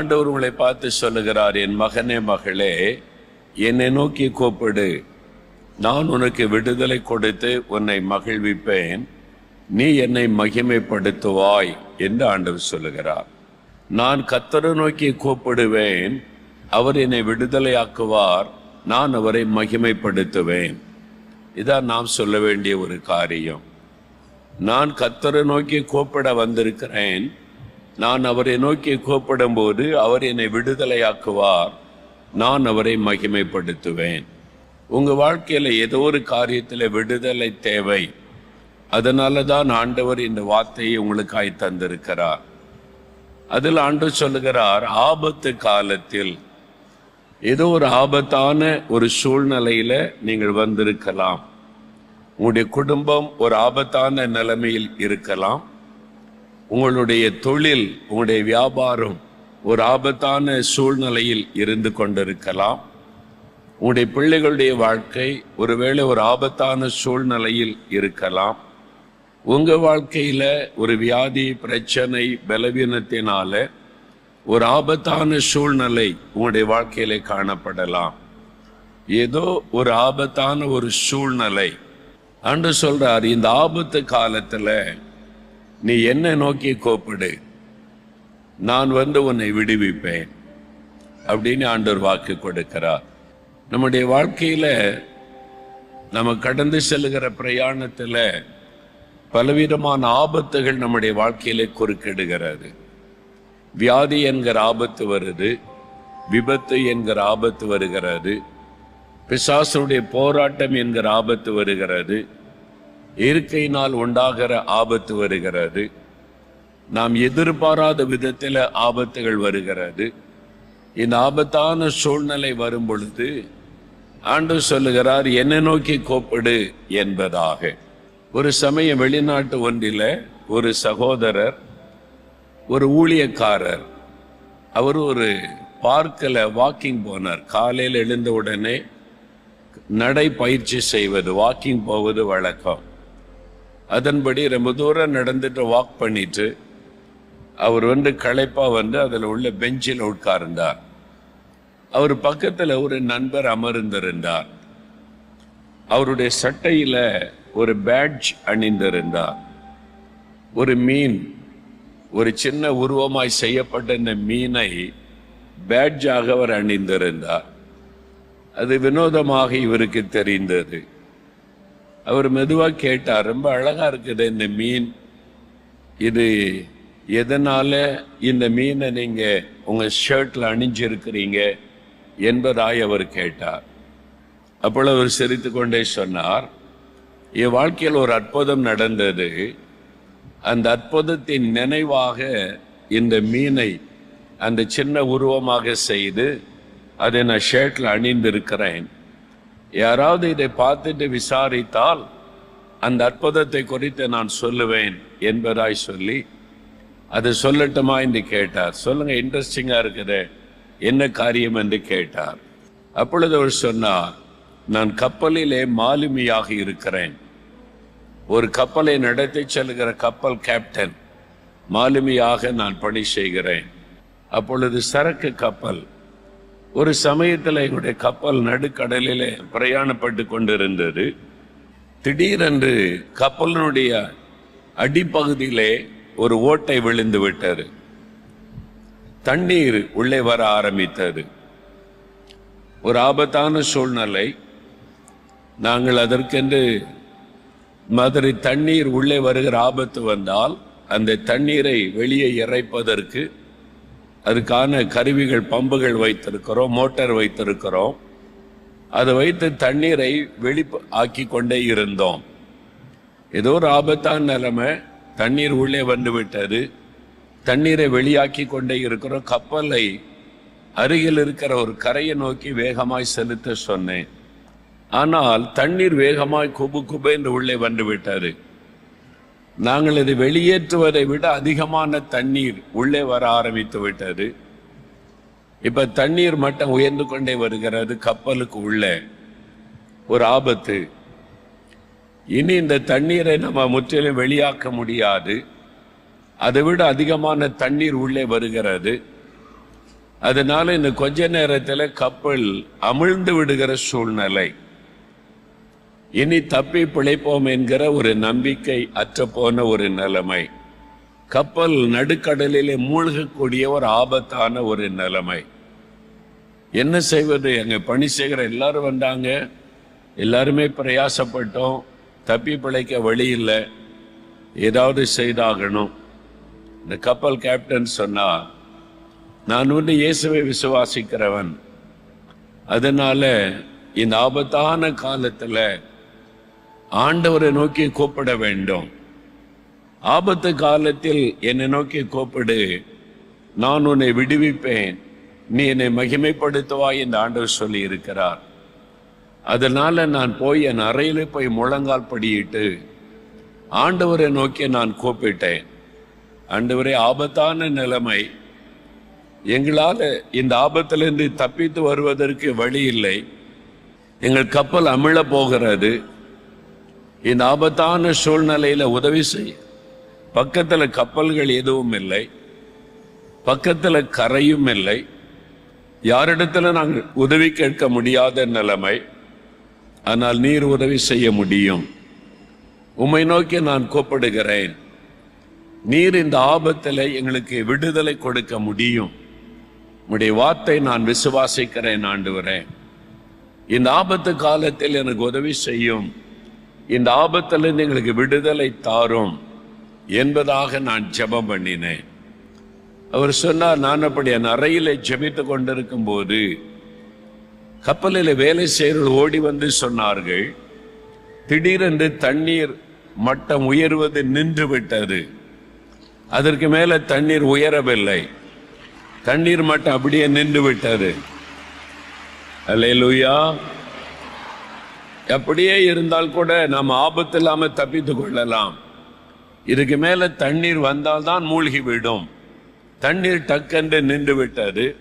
ஆண்டவர் உங்களை பார்த்து சொல்லுகிறார் என் மகனே மகளே என்னை நோக்கி கூப்பிடு. நான் உனக்கு விடுதலை கொடுத்து உன்னை மகிழ்விப்பேன். நீ என்னை மகிமைப்படுத்துவாய் என்று ஆண்டவர் சொல்லுகிறார். நான் கத்தரை நோக்கி கூப்பிடுவேன். அவர் என்னை விடுதலையாக்குவார். நான் அவரை மகிமைப்படுத்துவேன். இதான் நாம் சொல்ல வேண்டிய ஒரு காரியம். நான் கத்தரை நோக்கி கூப்பிட வந்திருக்கிறேன். நான் அவரை நோக்கி கூப்பிடும்போது அவர் என்னை விடுதலையாக்குவார். நான் அவரை மகிமைப்படுத்துவேன். உங்கள் வாழ்க்கையில் ஏதோ ஒரு காரியத்தில் விடுதலை தேவை. அதனால தான் ஆண்டவர் இந்த வார்த்தையை உங்களுக்காய் தந்திருக்கிறார். அதில் ஆண்டு சொல்லுகிறார் ஆபத்து காலத்தில் ஏதோ ஒரு ஆபத்தான ஒரு சூழ்நிலையில் நீங்கள் வந்திருக்கலாம். உங்களுடைய குடும்பம் ஒரு ஆபத்தான நிலைமையில் இருக்கலாம். உங்களுடைய தொழில் உங்களுடைய வியாபாரம் ஒரு ஆபத்தான சூழ்நிலையில் இருந்து கொண்டிருக்கலாம். உங்களுடைய பிள்ளைகளுடைய வாழ்க்கை ஒருவேளை ஒரு ஆபத்தான சூழ்நிலையில் இருக்கலாம். உங்கள் வாழ்க்கையில் ஒரு வியாதி பிரச்சனை பலவீனத்தினால ஒரு ஆபத்தான சூழ்நிலை உங்களுடைய வாழ்க்கையில காணப்படலாம். ஏதோ ஒரு ஆபத்தான ஒரு சூழ்நிலை. அன்று சொல்றார் இந்த ஆபத்து காலத்தில் நீ என்ன நோக்கி கோப்பிடு. நான் வந்து உன்னை விடுவிப்பேன். அப்படின்னு ஆண்டவர் வாக்கு கொடுக்கிறார். நம்முடைய வாழ்க்கையில நம்ம கடந்து செல்லுகிற பிரயாணத்துல பலவிதமான ஆபத்துகள் நம்முடைய வாழ்க்கையில குறுக்கிடுகிறது. வியாதி என்கிற ஆபத்து வருது. விபத்து என்கிற ஆபத்து வருகிறது. பிசாசுடைய போராட்டம் என்கிற ஆபத்து வருகிறது. இயற்கையினால் உண்டாகிற ஆபத்து வருகிறது. நாம் எதிர்பாராத விதத்தில் ஆபத்துகள் வருகிறது. இந்த ஆபத்தான சூழ்நிலை வரும் பொழுது ஆண்டு சொல்லுகிறார் என்னை நோக்கி கோப்பிடு என்பதாக. ஒரு சமயம் வெளிநாட்டு ஒன்றில் ஒரு சகோதரர் ஒரு ஊழியக்காரர் அவர் ஒரு பார்க்கில் வாக்கிங் போனார். காலையில் எழுந்த உடனே நடை பயிற்சி செய்வது வாக்கிங் போவது வழக்கம். அதன்படி ரொம்ப தூரம் நடந்துட்டு வாக் பண்ணிட்டு அவர் வந்து களைப்பாக வந்து அதில் உள்ள பெஞ்சில் உட்கார்ந்தார். அவர் பக்கத்தில் ஒரு நண்பர் அமர்ந்திருந்தார். அவருடைய சட்டையில் ஒரு பேட்ஜ் அணிந்திருந்தார். ஒரு மீன் ஒரு சின்ன உருவமாய் செய்யப்பட்ட இந்த மீனை பேட்ஜாக அவர் அணிந்திருந்தார். அது வினோதமாக இவருக்கு தெரிந்தது. அவர் மெதுவாக கேட்டார் ரொம்ப அழகா இருக்குது இந்த மீன். இது எதனால இந்த மீனை நீங்க உங்க ஷர்ட்ல அணிஞ்சிருக்கிறீங்க என்பதாய் அவர் கேட்டார். அப்பொழுது அவர் சிரித்து கொண்டே சொன்னார் என் வாழ்க்கையில் ஒரு அற்புதம் நடந்தது. அந்த அற்புதத்தின் நினைவாக இந்த மீனை அந்த சின்ன உருவமாக செய்து அதை நான் ஷர்ட்ல அணிந்திருக்கிறேன். யாராவது இதை பார்த்துட்டு விசாரித்தால் அந்த அற்புதத்தை குறித்து நான் சொல்லுவேன் என்பதாய் சொல்லி அது சொல்லட்டுமா என்று கேட்டார். சொல்லுங்க இன்ட்ரெஸ்டிங்காக இருக்குது. என்ன காரியம் என்று கேட்டார். அப்பொழுது அவர் சொன்னார் நான் கப்பலிலே மாலுமியாக இருக்கிறேன். ஒரு கப்பலை நடத்தி செல்கிற கப்பல் கேப்டன் மாலுமியாக நான் பணி செய்கிறேன். அப்பொழுது சரக்கு கப்பல் ஒரு சமயத்தில் எங்களுடைய கப்பல் நடுக்கடலில் பிரயாணப்பட்டு கொண்டிருந்தது. திடீரென்று கப்பலினுடைய அடிப்பகுதியிலே ஒரு ஓட்டை விழுந்து விட்டது. தண்ணீர் உள்ளே வர ஆரம்பித்தது. ஒரு ஆபத்தான சூழ்நிலை. நாங்கள் அதற்கென்று மாதிரி தண்ணீர் உள்ளே வருகிற ஆபத்து வந்தால் அந்த தண்ணீரை வெளியே இறைப்பதற்கு அதுக்கான கருவிகள் பம்புகள் வைத்திருக்கிறோம் மோட்டார் வைத்திருக்கிறோம். அதை வைத்து தண்ணீரை வெளி ஆக்கி கொண்டே இருந்தோம். ஏதோ ஒரு ஆபத்தான நிலைமை தண்ணீர் உள்ளே வந்து விட்டது. தண்ணீரை வெளியாக்கி கொண்டே இருக்கிறோம் கப்பலை அருகில் இருக்கிற ஒரு கரையை நோக்கி வேகமாய் செலுத்த சொன்னேன். ஆனால் தண்ணீர் வேகமாய் குபு குபு என்று உள்ளே வந்து விட்டது. நாங்கள் இதை வெளியேற்றுவதை விட அதிகமான தண்ணீர் உள்ளே வர ஆரம்பித்து விட்டது. இப்ப தண்ணீர் மட்டம் உயர்ந்து கொண்டே வருகிறது கப்பலுக்கு உள்ளே. ஒரு ஆபத்து. இனி இந்த தண்ணீரை நம்ம முற்றிலும் வெளியாக்க முடியாது. அதை விட அதிகமான தண்ணீர் உள்ளே வருகிறது. அதனால இந்த கொஞ்ச நேரத்தில் கப்பல் அமிழ்ந்து விடுகிற சூழ்நிலை. இனி தப்பி பிழைப்போம் என்கிற ஒரு நம்பிக்கை அற்றப்போன ஒரு நிலைமை. கப்பல் நடுக்கடலிலே மூழ்கக்கூடிய ஒரு ஆபத்தான ஒரு நிலைமை. என்ன செய்வது? எங்கள் பணி செய்கிற எல்லாரும் வந்தாங்க. எல்லாருமே பிரயாசப்பட்டோம். தப்பி பிழைக்க வழி இல்லை. ஏதாவது செய்தாகணும். இந்த கப்பல் கேப்டன் சொன்னா நான் வந்து இயேசுவை விசுவாசிக்கிறவன். அதனால இந்த ஆபத்தான காலத்தில் ஆண்டவரை நோக்கி கூப்பிட வேண்டும். ஆபத்து காலத்தில் என்னை நோக்கி கூப்பிடு. நான் உன்னை விடுவிப்பேன். நீ என்னை மகிமைப்படுத்துவாய் என்று ஆண்டவர் சொல்லி இருக்கிறார் அதனால நான் போய் என் அறையில் போய் முழங்கால் படியிட்டு ஆண்டவரை நோக்கி நான் கூப்பிட்டேன். ஆண்டவரே ஆபத்தான நிலைமை. எங்களால் இந்த ஆபத்திலிருந்து தப்பித்து வருவதற்கு வழி இல்லை. எங்கள் கப்பல் அமிழ போகிறது. இந்த ஆபத்தான சூழ்நிலையில் உதவி செய்ய பக்கத்தில் கப்பல்கள் எதுவும் இல்லை. பக்கத்தில் கரையும் இல்லை. யாரிடத்தில் நாங்கள் உதவி கேட்க முடியாத நிலைமை. ஆனால் நீர் உதவி செய்ய முடியும். உம்மை நோக்கி நான் கூப்பிடுகிறேன். நீர் இந்த ஆபத்தில் எங்களுக்கு விடுதலை கொடுக்க முடியும். உடைய வார்த்தை நான் விசுவாசிக்கிறேன் ஆண்டுகிறேன் இந்த ஆபத்து காலத்தில் எனக்கு உதவி செய்யும். இந்த ஆபத்திலிருந்து எங்களுக்கு விடுதலை தாரும் என்பதாக நான் ஜெபம் பண்ணினேன். அவர் சொன்னார் நான் அப்படி என் அறையில் ஜெபித்து கொண்டிருக்கும் போது கப்பலில் வேலை செய்கிறவர்கள் ஓடி வந்து சொன்னார்கள் திடீரென்று தண்ணீர் மட்டம் உயர்வது நின்று விட்டது அதற்கு மேலே தண்ணீர் உயரவில்லை. தண்ணீர் மட்டம் அப்படியே நின்று விட்டது அல்லேலூயா அப்படியே இருந்தால் கூட நாம் ஆபத்து இல்லாமல் தப்பித்து கொள்ளலாம். இதுக்கு மேலே தண்ணீர் வந்தால்தான் மூழ்கி விடும். தண்ணீர் டக்கென்று நின்று விட்டது.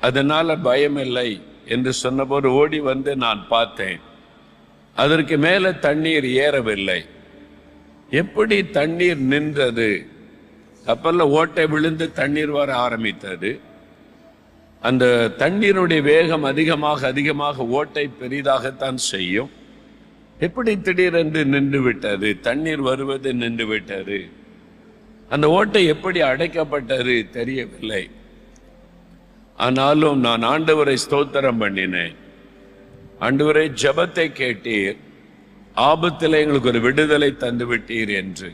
அதனால் பயமில்லை என்று சொன்னபோது ஓடி வந்து நான் பார்த்தேன். அதற்கு மேலே தண்ணீர் ஏறவில்லை. எப்படி தண்ணீர் நின்றது? கப்பலில் ஓட்டை விழுந்து தண்ணீர் வர ஆரம்பித்தது. அந்த தண்ணீருடைய வேகம் அதிகமாக அதிகமாக ஓட்டை பெரிதாகத்தான் செய்யும். எப்படி திடீரென்று நின்று விட்டது தண்ணீர் வருவது நின்று விட்டது அந்த ஓட்டை எப்படி அடைக்கப்பட்டது தெரியவில்லை. ஆனாலும் நான் ஆண்டவரை ஸ்தோத்திரம் பண்ணினேன். ஆண்டவரை ஜெபத்தை கேட்டீர். ஆபத்தில் எங்களுக்கு ஒரு விடுதலை தந்துவிட்டீர் என்று.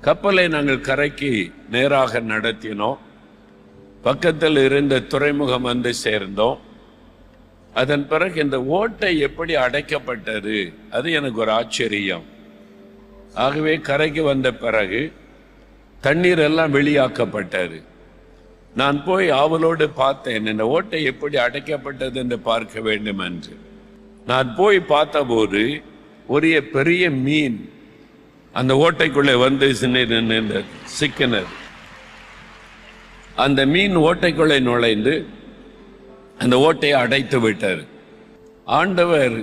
கப்பலை நாங்கள் கரைக்கு நேராக நடத்தினோம். பக்கத்தில் இருந்த துறைமுகம் வந்து சேர்ந்தோம். அதன் பிறகு இந்த ஓட்டை எப்படி அடைக்கப்பட்டது? அது எனக்கு ஒரு ஆச்சரியம். ஆகவே கரைக்கு வந்த பிறகு தண்ணீர் எல்லாம் வெளியாக்கப்பட்டது. நான் போய் ஆவலோடு பார்த்தேன் இந்த ஓட்டை எப்படி அடைக்கப்பட்டது என்று பார்க்க வேண்டும் என்று நான் போய் பார்த்தபோது ஒரு பெரிய மீன் அந்த ஓட்டைக்குள்ளே வந்து சின்ன- நின்று சிக்கினது. அந்த மீன் ஓட்டைக்குள்ளே நுழைந்து அந்த ஓட்டையை அடைத்து விட்டார். ஆண்டவர்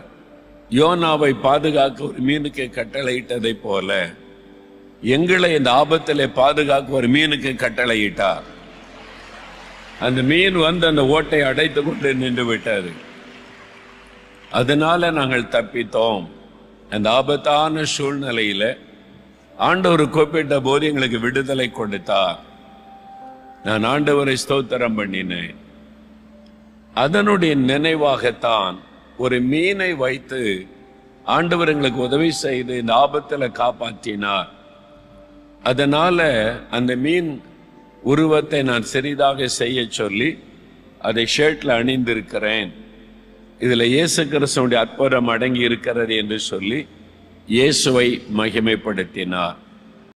யோனாவை பாதுகாக்க ஒரு மீனுக்கு கட்டளையிட்டதை போல எங்களை இந்த ஆபத்திலே பாதுகாக்க ஒரு மீனுக்கு கட்டளையிட்டார். அந்த மீன் வந்து அந்த ஓட்டை அடைத்து கொண்டு நின்று விட்டது அதனால நாங்கள் தப்பித்தோம். அந்த ஆபத்தான சூழ்நிலையில ஆண்டவர் கூப்பிட்ட போது எங்களுக்கு விடுதலை கொடுத்தார். நான் ஆண்டவரை ஸ்தோத்திரம் பண்ணினேன். அதனுடைய நினைவாகத்தான் ஒரு மீனை வைத்து ஆண்டவர் எங்களுக்கு உதவி செய்து இந்த ஆபத்தில் காப்பாற்றினார். அதனால அந்த மீன் உருவத்தை நான் சிறிதாக செய்ய சொல்லி அதை ஷர்ட்ல அணிந்திருக்கிறேன். இதுல இயேசு கிறிஸ்தனுடைய அற்புதம் அடங்கி இருக்கிறது என்று சொல்லி இயேசுவை மகிமைப்படுத்தினார்.